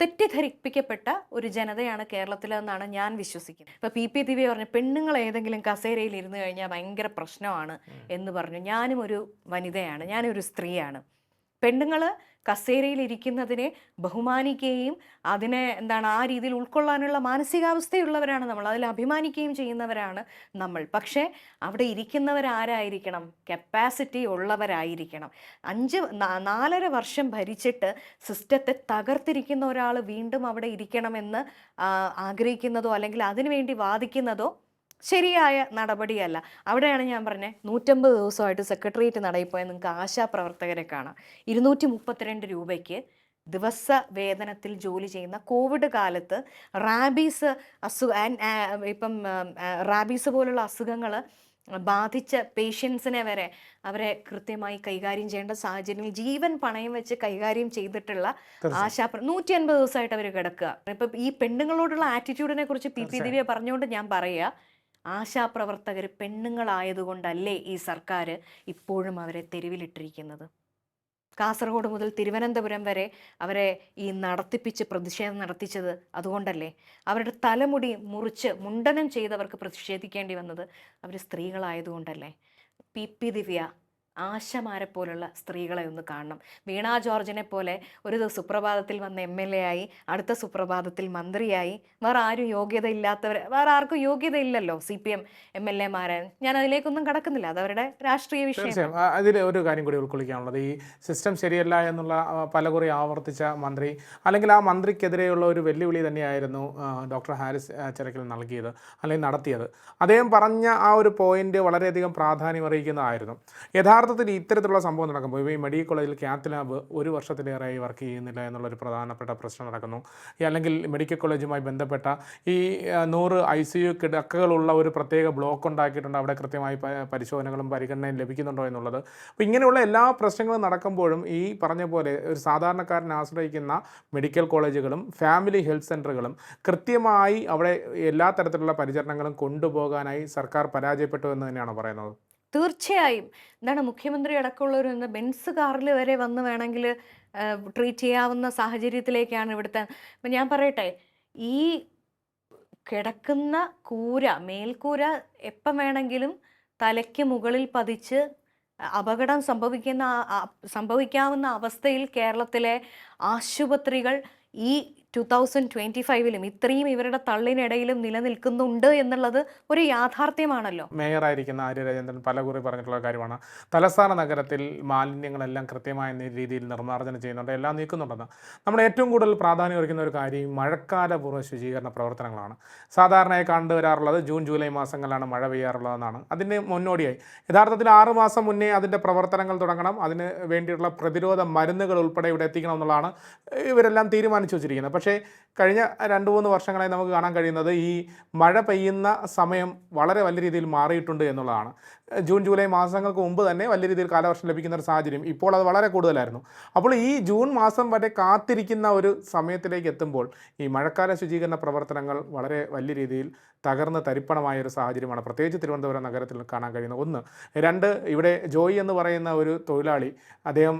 Speaker 1: തെറ്റിദ്ധരിപ്പിക്കപ്പെട്ട ഒരു ജനതയാണ് കേരളത്തിലെന്നാണ് ഞാൻ വിശ്വസിക്കുന്നത്. ഇപ്പൊ പി പി ദിവ്യ പറഞ്ഞു പെണ്ണുങ്ങൾ ഏതെങ്കിലും കസേരയിൽ ഇരുന്ന് കഴിഞ്ഞാൽ ഭയങ്കര പ്രശ്നമാണ് എന്ന് പറഞ്ഞു. ഞാനും ഒരു വനിതയാണ്. ഞാനൊരു സ്ത്രീയാണ്. പെണ്ണുങ്ങൾ കസേരയിൽ ഇരിക്കുന്നതിനെ ബഹുമാനിക്കുകയും അതിനെ എന്താണ് ആ രീതിയിൽ ഉൾക്കൊള്ളാനുള്ള മാനസികാവസ്ഥയുള്ളവരാണ് നമ്മൾ അതിൽ അഭിമാനിക്കുകയും ചെയ്യുന്നവരാണ് നമ്മൾ. പക്ഷേ അവിടെ ഇരിക്കുന്നവരാരായിരിക്കണം? കപ്പാസിറ്റി ഉള്ളവരായിരിക്കണം. അഞ്ച് നാലര വർഷം ഭരിച്ചിട്ട് സിസ്റ്റത്തെ തകർത്തിരിക്കുന്ന ഒരാൾ വീണ്ടും അവിടെ ഇരിക്കണമെന്ന് ആഗ്രഹിക്കുന്നതോ അല്ലെങ്കിൽ അതിനുവേണ്ടി വാദിക്കുന്നതോ ശരിയായ നടപടിയല്ല. അവിടെയാണ് ഞാൻ പറഞ്ഞത് നൂറ്റമ്പത് ദിവസമായിട്ട് സെക്രട്ടേറിയറ്റ് നടയിൽ പോയ നിങ്ങൾക്ക് ആശാപ്രവർത്തകരെ കാണാം. ഇരുന്നൂറ്റി മുപ്പത്തിരണ്ട് രൂപയ്ക്ക് ദിവസ വേതനത്തിൽ ജോലി ചെയ്യുന്ന കോവിഡ് കാലത്ത് റാബീസ് അസു ആൻ- ഇപ്പം റാബീസ് പോലുള്ള അസുഖങ്ങൾ ബാധിച്ച പേഷ്യൻസിനെ വരെ അവരെ കൃത്യമായി കൈകാര്യം ചെയ്യേണ്ട സാഹചര്യങ്ങൾ ജീവൻ പണയം വെച്ച് കൈകാര്യം ചെയ്തിട്ടുള്ള ആശാ നൂറ്റി അൻപത് ദിവസമായിട്ട് അവർ കിടക്കുക. ഇപ്പം ഈ പെണ്ണുങ്ങളോടുള്ള ആറ്റിറ്റ്യൂഡിനെ കുറിച്ച് പി പി ദിവ്യ പറഞ്ഞുകൊണ്ട് ഞാൻ പറയുക ആശാപ്രവർത്തകർ പെണ്ണുങ്ങളായതുകൊണ്ടല്ലേ ഈ സർക്കാർ ഇപ്പോഴും അവരെ തെരുവിലിട്ടിരിക്കുന്നത്? കാസർഗോഡ് മുതൽ തിരുവനന്തപുരം വരെ അവരെ ഈ നടത്തിപ്പിച്ച് പ്രതിഷേധം നടത്തിച്ചത് അതുകൊണ്ടല്ലേ? അവരുടെ തലമുടി മുറിച്ച് മുണ്ടനം ചെയ്തവർക്ക് പ്രതിഷേധിക്കേണ്ടി വന്നത് അവർ സ്ത്രീകളായതുകൊണ്ടല്ലേ? പി. പി. ദിവ്യ ആശമാരെ പോലുള്ള സ്ത്രീകളെ ഒന്ന് കാണണം. വീണ ജോർജിനെ പോലെ ഒരു സുപ്രഭാതത്തിൽ വന്ന എം എൽ എ ആയി അടുത്ത സുപ്രഭാതത്തിൽ മന്ത്രിയായി വേറെ ആരും യോഗ്യത ഇല്ലാത്തവർ വേറെ ആർക്കും യോഗ്യത ഇല്ലല്ലോ C P M M L എമാരെ ഞാൻ അതിലേക്കൊന്നും കടക്കുന്നില്ല. അവരുടെ രാഷ്ട്രീയ വിഷയം
Speaker 2: അതിൽ ഒരു കാര്യം കൂടി ഉൾക്കൊള്ളിക്കാനുള്ളത്. ഈ സിസ്റ്റം ശരിയല്ല എന്നുള്ള പല പലകുറി ആവർത്തിച്ച മന്ത്രി അല്ലെങ്കിൽ ആ മന്ത്രിക്കെതിരെയുള്ള ഒരു വെല്ലുവിളി തന്നെയായിരുന്നു ഡോക്ടർ ഹാരിസ് ചിരക്കിൽ നൽകിയത് അല്ലെങ്കിൽ നടത്തിയത്. അദ്ദേഹം പറഞ്ഞ ആ ഒരു പോയിന്റ് വളരെയധികം പ്രാധാന്യം അറിയിക്കുന്നതായിരുന്നു യഥാർത്ഥത്തിൽ ഇത്തരത്തിലുള്ള സംഭവം നടക്കുമ്പോൾ ഇപ്പോൾ ഈ മെഡിക്കൽ കോളേജിൽ ക്യാത്ത് ലാബ് ഒരു വർഷത്തിലേറെയായി വർക്ക് ചെയ്യുന്നില്ല എന്നുള്ളൊരു പ്രധാനപ്പെട്ട പ്രശ്നം നടക്കുന്നു. അല്ലെങ്കിൽ മെഡിക്കൽ കോളേജുമായി ബന്ധപ്പെട്ട ഈ നൂറ് ഐ സി യു കിടക്കകളുള്ള ഒരു പ്രത്യേക ബ്ലോക്ക് ഉണ്ടാക്കിയിട്ടുണ്ട്. അവിടെ കൃത്യമായി പരിശോധനകളും പരിഗണനയും ലഭിക്കുന്നുണ്ടോ എന്നുള്ളത്. അപ്പോൾ ഇങ്ങനെയുള്ള എല്ലാ പ്രശ്നങ്ങളും നടക്കുമ്പോഴും ഈ പറഞ്ഞ പോലെ ഒരു സാധാരണക്കാരൻ ആശ്രയിക്കുന്ന മെഡിക്കൽ കോളേജുകളും ഫാമിലി ഹെൽത്ത് സെന്ററുകളും കൃത്യമായി അവിടെ എല്ലാ തരത്തിലുള്ള പരിചരണങ്ങളും കൊണ്ടുപോകാനായി സർക്കാർ പരാജയപ്പെട്ടു എന്ന് തന്നെയാണ് പറയുന്നത്.
Speaker 1: തീർച്ചയായും. എന്താണ് മുഖ്യമന്ത്രി അടക്കമുള്ളവർ ഇന്ന് ബെൻസ് കാറിൽ വരെ വന്ന് വേണമെങ്കിൽ ട്രീറ്റ് ചെയ്യാവുന്ന സാഹചര്യത്തിലേക്കാണ് ഇവിടുത്തെ. അപ്പം ഞാൻ പറയട്ടെ ഈ കിടക്കുന്ന കൂര മേൽക്കൂര എപ്പം വേണമെങ്കിലും തലയ്ക്ക് മുകളിൽ പതിച്ച് അപകടം സംഭവിക്കുന്ന സംഭവിക്കാവുന്ന അവസ്ഥയിൽ കേരളത്തിലെ ആശുപത്രികൾ ഈ ടു തൗസൻഡ് ട്വന്റി ഫൈവിലും ഇത്രയും ഇവരുടെ തള്ളിനിടയിലും നിലനിൽക്കുന്നുണ്ട് എന്നുള്ളത് ഒരു യാഥാർത്ഥ്യമാണല്ലോ.
Speaker 2: മേയറായിരിക്കുന്ന ആര്യ രാജേന്ദ്രൻ പലകുറി പറഞ്ഞിട്ടുള്ള കാര്യമാണ്. തലസ്ഥാന നഗരത്തിൽ മാലിന്യങ്ങളെല്ലാം കൃത്യമായ രീതിയിൽ നിർമ്മാർജനം ചെയ്യുന്നുണ്ട്. എല്ലാം നീക്കുന്നുണ്ടെന്ന്. നമ്മൾ ഏറ്റവും കൂടുതൽ പ്രാധാന്യം ഒരുക്കുന്ന ഒരു കാര്യം മഴക്കാലപൂർവ ശുചീകരണ പ്രവർത്തനങ്ങളാണ്. സാധാരണയായി കണ്ടുവരാറുള്ളത് ജൂൺ ജൂലൈ മാസങ്ങളിലാണ് മഴ പെയ്യാറുള്ളതെന്നാണ്. അതിന് മുന്നോടിയായി. യഥാർത്ഥത്തിൽ ആറ് മാസം മുന്നേ അതിന്റെ പ്രവർത്തനങ്ങൾ തുടങ്ങണം. അതിന് വേണ്ടിയിട്ടുള്ള പ്രതിരോധ മരുന്നുകൾ ഉൾപ്പെടെ ഇവിടെ എത്തിക്കണം എന്നുള്ളതാണ് ഇവരെല്ലാം തീരുമാനിച്ചു വെച്ചിരിക്കുന്നത്. പക്ഷേ കഴിഞ്ഞ രണ്ട് മൂന്ന് വർഷങ്ങളായി നമുക്ക് കാണാൻ കഴിയുന്നത് ഈ മഴ പെയ്യുന്ന സമയം വളരെ വലിയ രീതിയിൽ മാറിയിട്ടുണ്ട് എന്നുള്ളതാണ്. ജൂൺ ജൂലൈ മാസങ്ങൾക്ക് മുമ്പ് തന്നെ വലിയ രീതിയിൽ കാലവർഷം ലഭിക്കുന്ന ഒരു സാഹചര്യം. ഇപ്പോൾ അത് വളരെ കൂടുതലായിരുന്നു. അപ്പോൾ ഈ ജൂൺ മാസം വരെ കാത്തിരിക്കുന്ന ഒരു സമയത്തിലേക്ക് എത്തുമ്പോൾ ഈ മഴക്കാല ശുചീകരണ പ്രവർത്തനങ്ങൾ വളരെ വലിയ രീതിയിൽ തകർന്ന് തരിപ്പണമായ ഒരു സാഹചര്യമാണ് പ്രത്യേകിച്ച് തിരുവനന്തപുരം നഗരത്തിൽ കാണാൻ കഴിയുന്നത്. ഒന്ന് രണ്ട് ഇവിടെ ജോയി എന്ന് പറയുന്ന ഒരു തൊഴിലാളി അദ്ദേഹം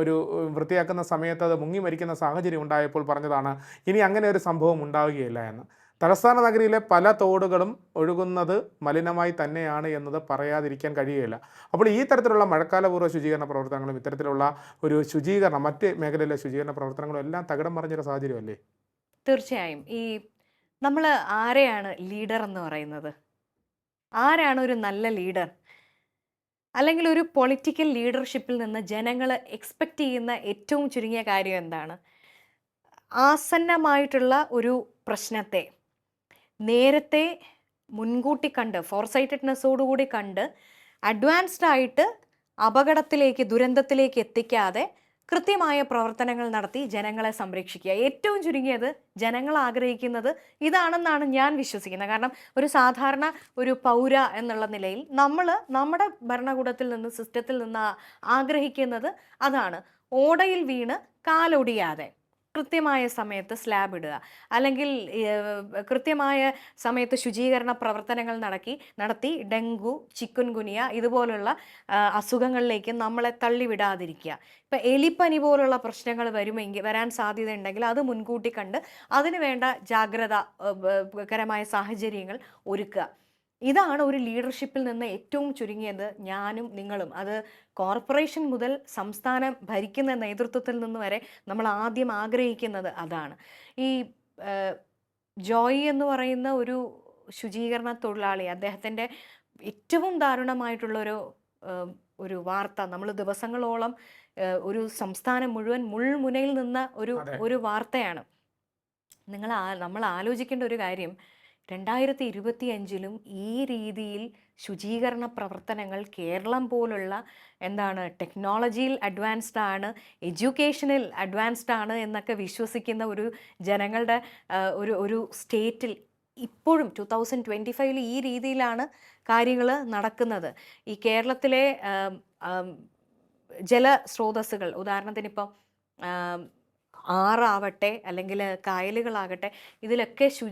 Speaker 2: ഒരു വൃത്തിയാക്കുന്ന സമയത്ത് അത് മുങ്ങി മരിക്കുന്ന സാഹചര്യം ഉണ്ടായപ്പോൾ പറഞ്ഞതാണ് ഇനി അങ്ങനെ ഒരു സംഭവം ഉണ്ടാവുകയില്ല എന്ന്. തലസ്ഥാന നഗരിയിലെ പല തോടുകളും ഒഴുകുന്നത് മലിനമായി തന്നെയാണ് എന്നത് പറയാതിരിക്കാൻ കഴിയുകയില്ല. അപ്പോൾ ഈ തരത്തിലുള്ള മഴക്കാലപൂർവ ശുചീകരണ പ്രവർത്തനങ്ങളും ഇത്തരത്തിലുള്ള ഒരു ശുചീകരണം മറ്റ് മേഖലയിലെ ശുചീകരണ പ്രവർത്തനങ്ങളും എല്ലാം തകിടം മറിഞ്ഞൊരു സാഹചര്യമല്ലേ?
Speaker 1: തീർച്ചയായും. ഈ നമ്മൾ ആരെയാണ് ലീഡർ എന്ന് പറയുന്നത്? ആരാണ് ഒരു നല്ല ലീഡർ അല്ലെങ്കിൽ ഒരു പൊളിറ്റിക്കൽ ലീഡർഷിപ്പിൽ നിന്ന് ജനങ്ങൾ എക്സ്പെക്റ്റ് ചെയ്യുന്ന ഏറ്റവും ചുരുങ്ങിയ കാര്യം എന്താണ്? ആസന്നമായിട്ടുള്ള ഒരു പ്രശ്നത്തെ നേരത്തെ മുൻകൂട്ടി കണ്ട് ഫോർസൈറ്റഡ്നെസ്സോടുകൂടി കണ്ട് അഡ്വാൻസ്ഡ് ആയിട്ട് അപകടത്തിലേക്ക് ദുരന്തത്തിലേക്ക് എത്തിക്കാതെ കൃത്യമായ പ്രവർത്തനങ്ങൾ നടത്തി ജനങ്ങളെ സംരക്ഷിക്കുക. ഏറ്റവും ചുരുങ്ങിയത് ജനങ്ങൾ ആഗ്രഹിക്കുന്നത് ഇതാണെന്നാണ് ഞാൻ വിശ്വസിക്കുന്നത്. കാരണം ഒരു സാധാരണ ഒരു പൗര എന്നുള്ള നിലയിൽ നമ്മൾ നമ്മുടെ ഭരണകൂടത്തിൽ നിന്ന് സിസ്റ്റത്തിൽ നിന്ന് ആഗ്രഹിക്കുന്നത് അതാണ്. ഓടയിൽ വീണ് കാലൊടിയാതെ. കൃത്യമായ സമയത്ത് സ്ലാബ് ഇടുക. അല്ലെങ്കിൽ കൃത്യമായ സമയത്ത് ശുചീകരണ പ്രവർത്തനങ്ങൾ നടക്കി നടത്തി ഡെങ്കു ചിക്കുൻ ഗുനിയ ഇതുപോലുള്ള അസുഖങ്ങളിലേക്ക് നമ്മളെ തള്ളിവിടാതിരിക്കുക. ഇപ്പം എലിപ്പനി പോലുള്ള പ്രശ്നങ്ങൾ വരുമെങ്കിൽ വരാൻ സാധ്യതയുണ്ടെങ്കിൽ അത് മുൻകൂട്ടി കണ്ട് അതിന് വേണ്ട ജാഗ്രത കരമായ സാഹചര്യങ്ങൾ ഒരുക്കുക. ഇതാണ് ഒരു ലീഡർഷിപ്പിൽ നിന്ന് ഏറ്റവും ചുരുങ്ങിയത് ഞാനും നിങ്ങളും. അത് കോർപ്പറേഷൻ മുതൽ സംസ്ഥാനം ഭരിക്കുന്ന നേതൃത്വത്തിൽ നിന്ന് വരെ നമ്മൾ ആദ്യം ആഗ്രഹിക്കുന്നത് അതാണ്. ഈ ജോയി എന്ന് പറയുന്ന ഒരു ശുചീകരണ തൊഴിലാളി അദ്ദേഹത്തിന്റെ ഏറ്റവും ദാരുണമായിട്ടുള്ളൊരു ഒരു ഒരു വാർത്ത. നമ്മൾ ദിവസങ്ങളോളം ഒരു സംസ്ഥാനം മുഴുവൻ മുൾമുനയിൽ നിന്ന ഒരു ഒരു വാർത്തയാണ്. നിങ്ങൾ നമ്മൾ ആലോചിക്കേണ്ട ഒരു കാര്യം രണ്ടായിരത്തി ഇരുപത്തി അഞ്ചിലും ഈ രീതിയിൽ ശുചീകരണ പ്രവർത്തനങ്ങൾ കേരളം പോലുള്ള എന്താണ് ടെക്നോളജിയിൽ അഡ്വാൻസ്ഡ് ആണ് എഡ്യൂക്കേഷനിൽ അഡ്വാൻസ്ഡ് ആണ് എന്നൊക്കെ വിശ്വസിക്കുന്ന ഒരു ജനങ്ങളുടെ ഒരു ഒരു സ്റ്റേറ്റിൽ ഇപ്പോഴും ടു തൗസൻഡ് ട്വന്റി ഫൈവിൽ ഈ രീതിയിലാണ് കാര്യങ്ങൾ നടക്കുന്നത്. ഈ കേരളത്തിലെ ജല സ്രോതസ്സുകൾ ഉദാഹരണത്തിന് ഇപ്പം ആറാവട്ടെ അല്ലെങ്കിൽ കായലുകളാകട്ടെ ഇതിലൊക്കെ ശു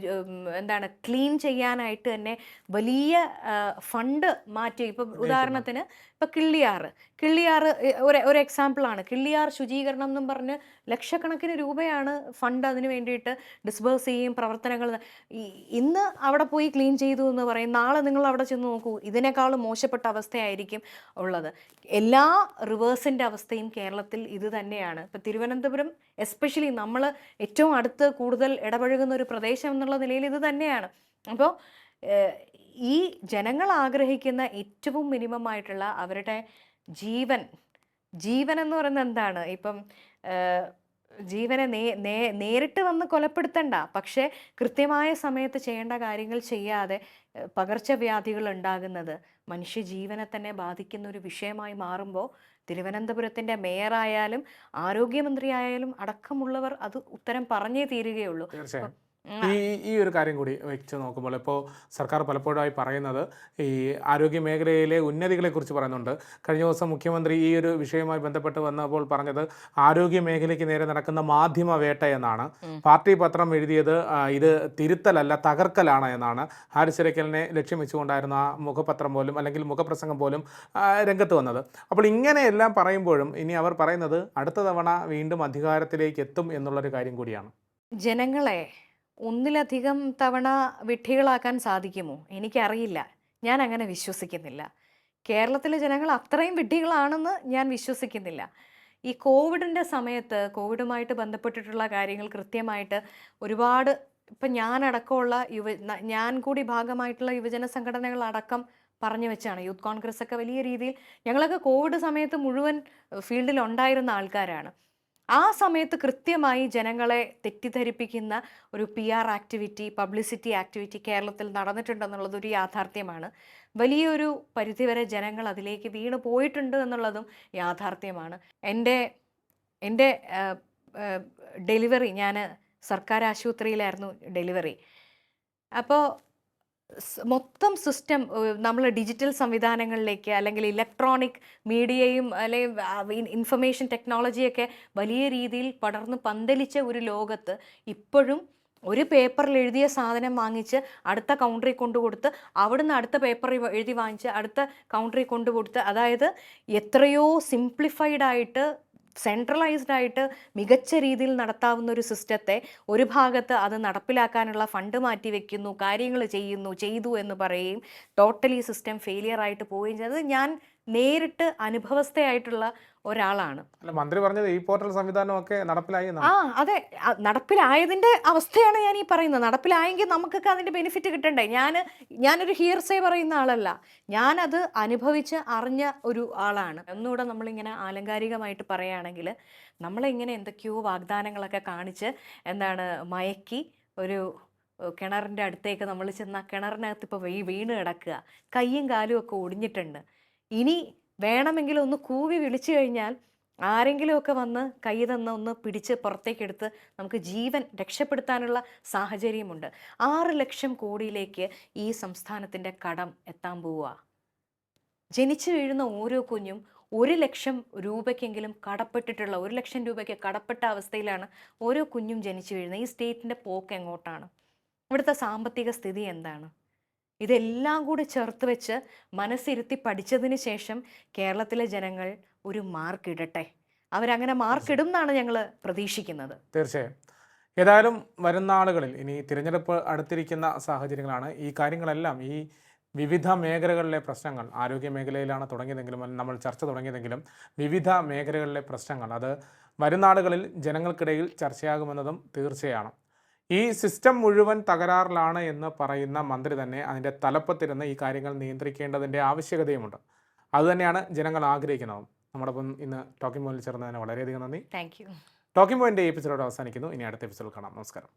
Speaker 1: എന്താണ് ക്ലീൻ ചെയ്യാനായിട്ട് തന്നെ വലിയ ഫണ്ട് മാറ്റി ഇപ്പം ഉദാഹരണത്തിന് ഇപ്പം കിള്ളിയാറ്. കിള്ളിയാറ് ഒരു ഒരു എക്സാമ്പിളാണ് കിള്ളിയാർ ശുചീകരണം എന്നും പറഞ്ഞ് ലക്ഷക്കണക്കിന് രൂപയാണ് ഫണ്ട് അതിന് വേണ്ടിയിട്ട് ഡിസ്ബേഴ്സ് ചെയ്യും പ്രവർത്തനങ്ങൾ ഇന്ന് അവിടെ പോയി ക്ലീൻ ചെയ്തു എന്ന് പറയും. നാളെ നിങ്ങൾ അവിടെ ചെന്ന് നോക്കൂ. ഇതിനേക്കാൾ മോശപ്പെട്ട അവസ്ഥയായിരിക്കും ഉള്ളത്. എല്ലാ റിവേഴ്സിന്റെ അവസ്ഥയും കേരളത്തിൽ ഇത് തന്നെയാണ്. ഇപ്പം തിരുവനന്തപുരം എസ്പെഷ്യലി നമ്മൾ ഏറ്റവും അടുത്ത് കൂടുതൽ ഇടപഴകുന്ന ഒരു പ്രദേശം എന്നുള്ള നിലയിൽ ഇത് തന്നെയാണ്. അപ്പോൾ ഈ ജനങ്ങൾ ആഗ്രഹിക്കുന്ന ഏറ്റവും മിനിമം ആയിട്ടുള്ള അവരുടെ ജീവൻ ജീവൻ എന്ന് പറയുന്നത് എന്താണ്? ഇപ്പം ജീവനെ നേ നേ നേരിട്ട് വന്ന് കൊലപ്പെടുത്തണ്ട പക്ഷേ കൃത്യമായ സമയത്ത് ചെയ്യേണ്ട കാര്യങ്ങൾ ചെയ്യാതെ പകർച്ചവ്യാധികൾ ഉണ്ടാകുന്നത് മനുഷ്യജീവനെ തന്നെ ബാധിക്കുന്ന ഒരു വിഷയമായി മാറുമ്പോൾ തിരുവനന്തപുരത്തിന്റെ മേയറായാലും ആരോഗ്യമന്ത്രിയായാലും അടക്കമുള്ളവർ അത് ഉത്തരം പറഞ്ഞേ തീരുകയുള്ളൂ.
Speaker 2: ഈ ഈ ഒരു കാര്യം കൂടി വെച്ച് നോക്കുമ്പോൾ ഇപ്പോൾ സർക്കാർ പലപ്പോഴായി പറയുന്നത് ഈ ആരോഗ്യ മേഖലയിലെ ഉന്നതികളെക്കുറിച്ച് പറയുന്നുണ്ട്. കഴിഞ്ഞ ദിവസം മുഖ്യമന്ത്രി ഈ ഒരു വിഷയവുമായി ബന്ധപ്പെട്ട് വന്നപ്പോൾ പറഞ്ഞത് ആരോഗ്യ മേഖലയ്ക്ക് നേരെ നടക്കുന്ന മാധ്യമ വേട്ട എന്നാണ്. പാർട്ടി പത്രം എഴുതിയത് ഇത് തിരുത്തലല്ല തകർക്കലാണ് എന്നാണ്. ഹാരിസിരക്കലിനെ ലക്ഷ്യം വെച്ചുകൊണ്ടായിരുന്നു ആ മുഖപത്രം പോലും അല്ലെങ്കിൽ മുഖപ്രസംഗം പോലും രംഗത്ത് വന്നത്. അപ്പോൾ ഇങ്ങനെയെല്ലാം പറയുമ്പോഴും ഇനി അവർ പറയുന്നത് അടുത്ത തവണ വീണ്ടും അധികാരത്തിലേക്ക് എത്തും എന്നുള്ളൊരു കാര്യം കൂടിയാണ്.
Speaker 1: ജനങ്ങളെ ഒന്നിലധികം തവണ വിഡ്ഢികളാക്കാൻ സാധിക്കുമോ? എനിക്കറിയില്ല. ഞാൻ അങ്ങനെ വിശ്വസിക്കുന്നില്ല. കേരളത്തിലെ ജനങ്ങൾ അത്രയും വിഡ്ഢികളാണെന്ന് ഞാൻ വിശ്വസിക്കുന്നില്ല. ഈ കോവിഡിന്റെ സമയത്ത് കോവിഡുമായിട്ട് ബന്ധപ്പെട്ടിട്ടുള്ള കാര്യങ്ങൾ കൃത്യമായിട്ട് ഒരുപാട് ഇപ്പം ഞാനടക്കമുള്ള യുവ ഞാൻ കൂടി ഭാഗമായിട്ടുള്ള യുവജന സംഘടനകൾ അടക്കം പറഞ്ഞു വെച്ചാണ്. യൂത്ത് കോൺഗ്രസ് ഒക്കെ വലിയ രീതിയിൽ ഞങ്ങളൊക്കെ കോവിഡ് സമയത്ത് മുഴുവൻ ഫീൽഡിൽ ഉണ്ടായിരുന്ന ആൾക്കാരാണ്. ആ സമയത്ത് കൃത്യമായി ജനങ്ങളെ തെറ്റിദ്ധരിപ്പിക്കുന്ന ഒരു P R activity publicity activity കേരളത്തിൽ നടന്നിട്ടുണ്ടെന്നുള്ളത് ഒരു യാഥാർത്ഥ്യമാണ്. വലിയൊരു പരിധിവരെ ജനങ്ങൾ അതിലേക്ക് വീണ് പോയിട്ടുണ്ട് എന്നുള്ളതും യാഥാർത്ഥ്യമാണ്. എന്റെ എന്റെ ഡെലിവറി ഞാൻ സർക്കാർ ആശുപത്രിയിലായിരുന്നു ഡെലിവറി. അപ്പോൾ മൊത്തം സിസ്റ്റം നമ്മൾ ഡിജിറ്റൽ സംവിധാനങ്ങളിലേക്ക് അല്ലെങ്കിൽ ഇലക്ട്രോണിക് മീഡിയയും അല്ലെങ്കിൽ ഇൻഫർമേഷൻ ടെക്നോളജിയൊക്കെ വലിയ രീതിയിൽ പടർന്ന് പന്തലിച്ച ഒരു ലോകത്ത് ഇപ്പോഴും ഒരു പേപ്പറിൽ എഴുതിയ സാധനം വാങ്ങിച്ച് അടുത്ത കൗണ്ടറിൽ കൊണ്ടു കൊടുത്ത് അവിടുന്ന് അടുത്ത പേപ്പർ എഴുതി വാങ്ങിച്ച് അടുത്ത കൗണ്ടറിൽ കൊണ്ടു കൊടുത്ത് അതായത് എത്രയോ സിംപ്ലിഫൈഡ് ആയിട്ട് സെൻട്രലൈസ്ഡ് ആയിട്ട് മികച്ച രീതിയിൽ നടത്താവുന്ന ഒരു സിസ്റ്റത്തെ ഒരു ഭാഗത്ത് അത് നടപ്പിലാക്കാനുള്ള ഫണ്ട് മാറ്റി വെക്കുന്നു കാര്യങ്ങൾ ചെയ്യുന്നു ചെയ്തു എന്ന് പറയുകയും ടോട്ടലി സിസ്റ്റം ഫെയിലിയർ ആയിട്ട് പോവുകയും ചെയ്തത് ഞാൻ നേരിട്ട് അനുഭവസ്ഥയായിട്ടുള്ള ഒരാളാണ്.
Speaker 2: അല്ല മന്ത്രി പറഞ്ഞത് ഈ പോർട്ടൽ സംവിധാനമൊക്കെ നടപ്പിലായി.
Speaker 1: ആ അതെ. നടപ്പിലായതിന്റെ അവസ്ഥയാണ് ഞാൻ ഈ പറയുന്നത്. നടപ്പിലായെങ്കിൽ നമുക്കൊക്കെ അതിന്റെ ബെനിഫിറ്റ് കിട്ടണ്ടേ? ഞാൻ ഞാനൊരു ഹിയർസേ പറയുന്ന ആളല്ല. ഞാനത് അനുഭവിച്ച് അറിഞ്ഞ ഒരു ആളാണ്. ഒന്നുകൂടെ നമ്മളിങ്ങനെ ആലങ്കാരികമായിട്ട് പറയുകയാണെങ്കിൽ നമ്മളിങ്ങനെ എന്തൊക്കെയോ വാഗ്ദാനങ്ങളൊക്കെ കാണിച്ച് എന്താണ് മയക്കി ഒരു കിണറിന്റെ അടുത്തേക്ക് നമ്മൾ ചെന്ന കിണറിനകത്ത് ഇപ്പോൾ വീണ് കിടക്കുക. കയ്യും കാലും ഒക്കെ ഒടിഞ്ഞിട്ടുണ്ട്. ഇനി വേണമെങ്കിൽ ഒന്ന് കൂവി വിളിച്ചു കഴിഞ്ഞാൽ ആരെങ്കിലുമൊക്കെ വന്ന് കൈ തന്ന ഒന്ന് പിടിച്ച് പുറത്തേക്കെടുത്ത് നമുക്ക് ജീവൻ രക്ഷപ്പെടുത്താനുള്ള സാഹചര്യമുണ്ട്. ആറ് ലക്ഷം കോടിയിലേക്ക് ഈ സംസ്ഥാനത്തിന്റെ കടം എത്താൻ പോവുക. ജനിച്ചു വീഴുന്ന ഓരോ കുഞ്ഞും ഒരു ലക്ഷം രൂപയ്ക്കെങ്കിലും കടപ്പെട്ടിട്ടുള്ള ഒരു ലക്ഷം രൂപയ്ക്ക് കടപ്പെട്ട അവസ്ഥയിലാണ് ഓരോ കുഞ്ഞും ജനിച്ചു വീഴുന്നത്. ഈ സ്റ്റേറ്റിന്റെ പോക്ക് എങ്ങോട്ടാണ്? ഇവിടുത്തെ സാമ്പത്തിക സ്ഥിതി എന്താണ്? ഇതെല്ലാം കൂടി ചേർത്ത് വെച്ച് മനസ്സിരുത്തി പഠിച്ചതിന് ശേഷം കേരളത്തിലെ ജനങ്ങൾ ഒരു മാർക്ക് ഇടട്ടെ. അവരങ്ങനെ മാർക്ക് ഇടും എന്നാണ് ഞങ്ങൾ പ്രതീക്ഷിക്കുന്നത്.
Speaker 2: തീർച്ചയായും. ഏതായാലും വരുന്ന ആളുകളിൽ ഇനി തിരഞ്ഞെടുപ്പ് അടുത്തിരിക്കുന്ന സാഹചര്യങ്ങളാണ്. ഈ കാര്യങ്ങളെല്ലാം ഈ വിവിധ മേഖലകളിലെ പ്രശ്നങ്ങൾ ആരോഗ്യ മേഖലയിലാണ് തുടങ്ങിയതെങ്കിലും നമ്മൾ ചർച്ച തുടങ്ങിയതെങ്കിലും വിവിധ മേഖലകളിലെ പ്രശ്നങ്ങൾ അത് വരുന്ന ആളുകളിൽ ജനങ്ങൾക്കിടയിൽ ചർച്ചയാകുമെന്നതും തീർച്ചയാണ്. ഈ സിസ്റ്റം മുഴുവൻ തകരാറിലാണ് എന്ന് പറയുന്ന മന്ത്രി തന്നെ അതിന്റെ തലപ്പത്തിരുന്ന് ഈ കാര്യങ്ങൾ നിയന്ത്രിക്കേണ്ടതിന്റെ ആവശ്യകതയുമുണ്ട്. അതുതന്നെയാണ് ജനങ്ങൾ ആഗ്രഹിക്കുന്നതും. നമ്മോടൊപ്പം ഇന്ന് ടോക്കിംഗ് പോയിന്റിൽ ചേർന്നതിന് വളരെയധികം നന്ദി.
Speaker 1: Thank you
Speaker 2: talking point episode അവസാനിക്കുന്നു. ഇനി അടുത്ത എപ്പിസോഡ് കാണാം. നമസ്കാരം.